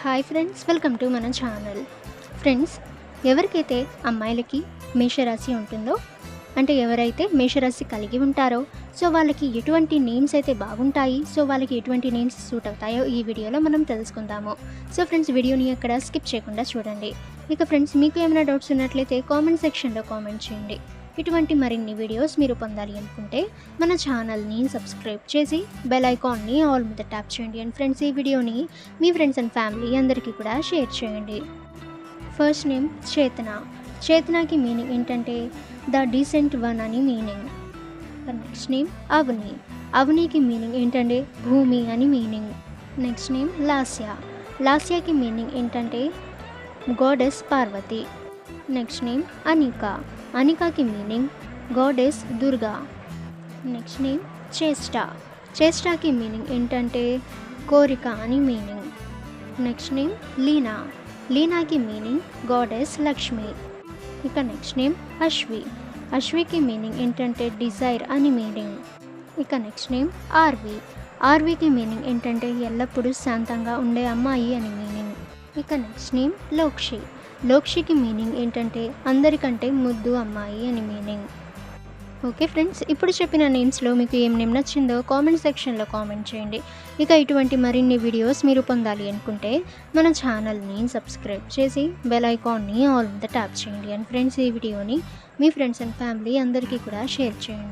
Hi friends welcome to మన channel. Friends ఎవరికైతే అమ్మాయిలకి మేషరాశి ఉంటుందో అంటే ఎవరైతే మేషరాశి కలిగి ఉంటారో సో వాళ్ళకి ఎటువంటి నేమ్స్ అయితే బాగుంటాయి సో వాళ్ళకి ఎటువంటి నేమ్స్ సూట్ అవుతాయో ఈ వీడియోలో మనం తెలుసుకుందాము. సో ఫ్రెండ్స్ వీడియోని ఎక్కడ స్కిప్ చేయకుండా చూడండి. ఇక ఫ్రెండ్స్ మీకు ఏమైనా డౌట్స్ ఉన్నట్లయితే కామెంట్ సెక్షన్లో కామెంట్ చేయండి. ఇటువంటి మరిన్ని వీడియోస్ మీరు పొందాలి అనుకుంటే మన ఛానల్ని సబ్స్క్రైబ్ చేసి బెల్ ఐకాన్ని ఆల్ మీద ట్యాప్ చేయండి అండ్ ఫ్రెండ్స్ ఈ వీడియోని మీ ఫ్రెండ్స్ అండ్ ఫ్యామిలీ అందరికీ కూడా షేర్ చేయండి. ఫస్ట్ నేమ్ చేతన చేతనకి మీనింగ్ ఏంటంటే ద డీసెంట్ వన్ అని మీనింగ్ నెక్స్ట్ నేమ్ అవని అవనికి మీనింగ్ ఏంటంటే భూమి అని మీనింగ్ నెక్స్ట్ నేమ్ లాస్యా లాస్యాకి మీనింగ్ ఏంటంటే goddess Parvati next name Anika అనికాకి meaning goddess Durga next name Cheshta చేష్టాకి meaning ఏంటంటే కోరిక అని మీనింగ్ నెక్స్ట్ నేమ్ లీనా లీనాకి మీనింగ్ గాడెస్ లక్ష్మి ఇక నెక్స్ట్ నేమ్ అశ్వి అశ్వికి మీనింగ్ ఏంటంటే డిజైర్ అని మీనింగ్ ఇక నెక్స్ట్ నేమ్ ఆర్వి ఆర్వికి మీనింగ్ ఏంటంటే ఎల్లప్పుడూ శాంతంగా ఉండే అమ్మాయి అని మీనింగ్ ఇక నెక్స్ట్ నేమ్ లోక్షి లోక్షికి మీనింగ్ ఏంటంటే అందరికంటే ముద్దు అమ్మాయి అని మీనింగ్. ఓకే ఫ్రెండ్స్ ఇప్పుడు చెప్పిన నేమ్స్లో మీకు ఏం నేమ్ నచ్చిందో కామెంట్ సెక్షన్లో కామెంట్ చేయండి. ఇక ఇటువంటి మరిన్ని వీడియోస్ మీరు పొందాలి అనుకుంటే మన ఛానల్ని సబ్స్క్రైబ్ చేసి బెల్ ఐకాన్ని ఆల్ మీద ట్యాప్ చేయండి. అండ్ ఫ్రెండ్స్ ఈ వీడియోని మీ ఫ్రెండ్స్ అండ్ ఫ్యామిలీ అందరికీ కూడా షేర్ చేయండి.